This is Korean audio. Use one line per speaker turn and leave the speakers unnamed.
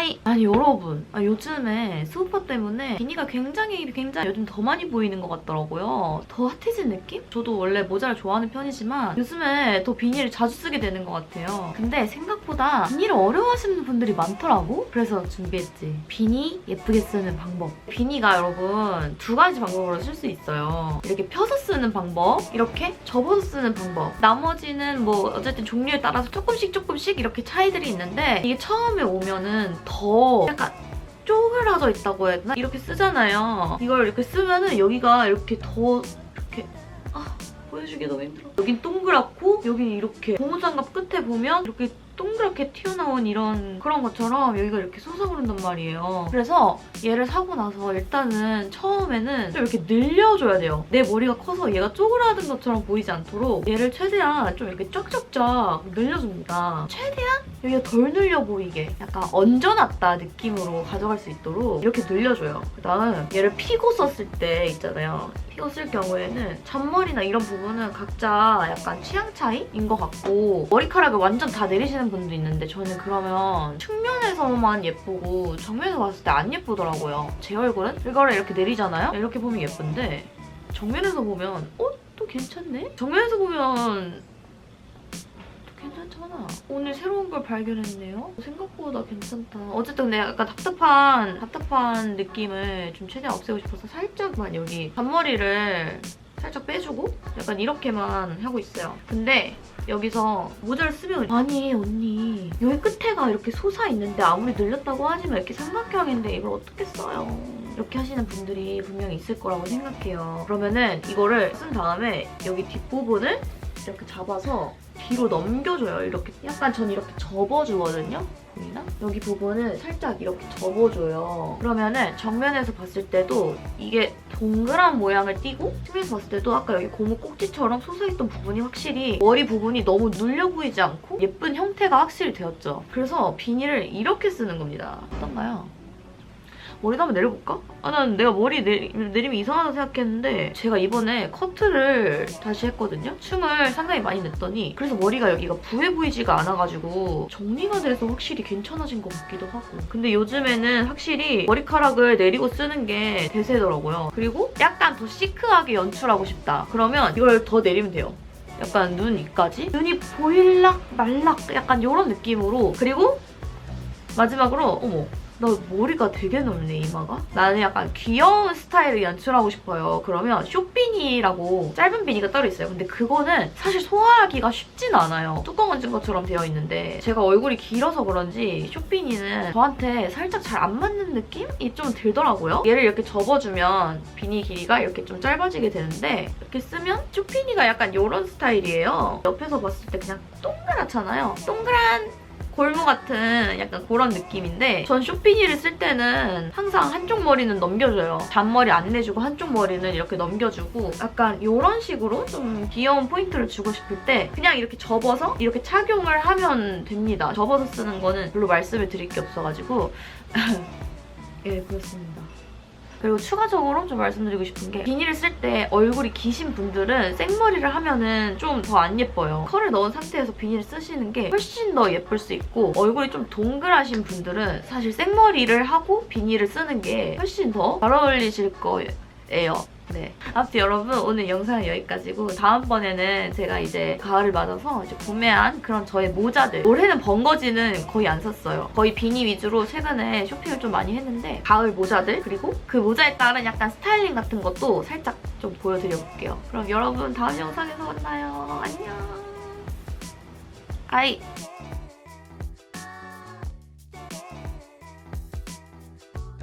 하이! 아니 여러분 아, 요즘에 스우파 때문에 비니가 굉장히 굉장히 요즘 더 많이 보이는 것 같더라고요. 더 핫해진 느낌? 저도 원래 모자를 좋아하는 편이지만 요즘에 더 비니를 자주 쓰게 되는 것 같아요. 근데 생각보다 비니를 어려워하시는 분들이 많더라고? 그래서 준비했지. 비니 예쁘게 쓰는 방법. 비니가 여러분 두 가지 방법으로 쓸 수 있어요. 이렇게 펴서 쓰는 방법, 이렇게 접어서 쓰는 방법. 나머지는 뭐 어쨌든 종류에 따라서 조금씩 조금씩 이렇게 차이들이 있는데 이게 처음에 오면은 더 약간 쪼그라져 있다고 해야 되나? 이렇게 쓰잖아요. 이걸 이렇게 쓰면은 여기가 이렇게 더 이렇게 아 보여주기 너무 힘들어. 여긴 동그랗고 여기 이렇게 고무장갑 끝에 보면 이렇게 동 그랗게 튀어나온 이런 그런 것처럼 여기가 이렇게 솟아오른단 말이에요. 그래서 얘를 사고 나서 일단은 처음에는 좀 이렇게 늘려줘야 돼요. 내 머리가 커서 얘가 쪼그라든 것처럼 보이지 않도록 얘를 최대한 좀 이렇게 쫙쫙쫙 늘려줍니다. 최대한 여기가 덜 늘려 보이게 약간 얹어놨다 느낌으로 가져갈 수 있도록 이렇게 늘려줘요. 그 다음 얘를 피고 썼을 때 있잖아요. 피고 쓸 경우에는 잔머리나 이런 부분은 각자 약간 취향 차이인 것 같고 머리카락을 완전 다 내리시는 분도 있는데 저는 그러면 측면에서만 예쁘고 정면에서 봤을 때 안 예쁘더라고요. 제 얼굴은 이거를 이렇게 내리잖아요? 이렇게 보면 예쁜데 정면에서 보면 어? 또 괜찮네? 정면에서 보면 괜찮잖아. 오늘 새로운 걸 발견했네요. 생각보다 괜찮다. 어쨌든 근데 약간 답답한 답답한 느낌을 좀 최대한 없애고 싶어서 살짝만 여기 앞머리를 살짝 빼주고 약간 이렇게만 하고 있어요. 근데 여기서 모자를 쓰면 아니 언니 여기 끝에가 이렇게 솟아 있는데 아무리 늘렸다고 하지만 이렇게 삼각형인데 이걸 어떻게 써요? 이렇게 하시는 분들이 분명히 있을 거라고 생각해요. 그러면은 이거를 쓴 다음에 여기 뒷부분을 이렇게 잡아서 뒤로 넘겨줘요. 이렇게 약간 전 이렇게 접어주거든요. 보이나? 여기 부분을 살짝 이렇게 접어줘요. 그러면은 정면에서 봤을 때도 이게 동그란 모양을 띠고 측면에서 봤을 때도 아까 여기 고무 꼭지처럼 솟아있던 부분이 확실히 머리 부분이 너무 눌려 보이지 않고 예쁜 형태가 확실히 되었죠. 그래서 비닐을 이렇게 쓰는 겁니다. 어떤가요? 머리도 한번 내려볼까? 아, 난 내가 머리 내, 내리면 이상하다 생각했는데 제가 이번에 커트를 다시 했거든요? 춤을 상당히 많이 냈더니 그래서 머리가 여기가 부해 보이지가 않아가지고 정리가 돼서 확실히 괜찮아진 것 같기도 하고 근데 요즘에는 확실히 머리카락을 내리고 쓰는 게 대세더라고요. 그리고 약간 더 시크하게 연출하고 싶다. 그러면 이걸 더 내리면 돼요. 약간 눈 위까지 눈이 보일락 말락 약간 이런 느낌으로 그리고 마지막으로 어머 나 머리가 되게 넓네 이마가? 나는 약간 귀여운 스타일을 연출하고 싶어요. 그러면 쇼비니라고 짧은 비니가 따로 있어요. 근데 그거는 사실 소화하기가 쉽진 않아요. 뚜껑 얹은 것처럼 되어 있는데 제가 얼굴이 길어서 그런지 쇼비니는 저한테 살짝 잘 안 맞는 느낌이 좀 들더라고요. 얘를 이렇게 접어주면 비니 길이가 이렇게 좀 짧아지게 되는데 이렇게 쓰면 쇼비니가 약간 이런 스타일이에요. 옆에서 봤을 때 그냥 동그랗잖아요. 동그란 골무 같은 약간 그런 느낌인데 전 쇼피니를 쓸 때는 항상 한쪽 머리는 넘겨줘요. 잔머리 안 내주고 한쪽 머리는 이렇게 넘겨주고 약간 이런 식으로 좀 귀여운 포인트를 주고 싶을 때 그냥 이렇게 접어서 이렇게 착용을 하면 됩니다. 접어서 쓰는 거는 별로 말씀을 드릴 게 없어가지고 예 그렇습니다. 그리고 추가적으로 좀 말씀드리고 싶은 게 비닐을 쓸 때 얼굴이 기신 분들은 생머리를 하면은 좀 더 안 예뻐요. 컬을 넣은 상태에서 비닐을 쓰시는 게 훨씬 더 예쁠 수 있고 얼굴이 좀 동그라신 분들은 사실 생머리를 하고 비닐을 쓰는 게 훨씬 더 잘 어울리실 거 예요. 네. 아무튼 여러분 오늘 영상은 여기까지고 다음번에는 제가 이제 가을을 맞아서 이제 구매한 그런 저의 모자들 올해는 번거지는 거의 안 샀어요. 거의 비니 위주로 최근에 쇼핑을 좀 많이 했는데 가을 모자들 그리고 그 모자에 따른 약간 스타일링 같은 것도 살짝 좀 보여드려 볼게요. 그럼 여러분 다음 영상에서 만나요. 안녕. 아이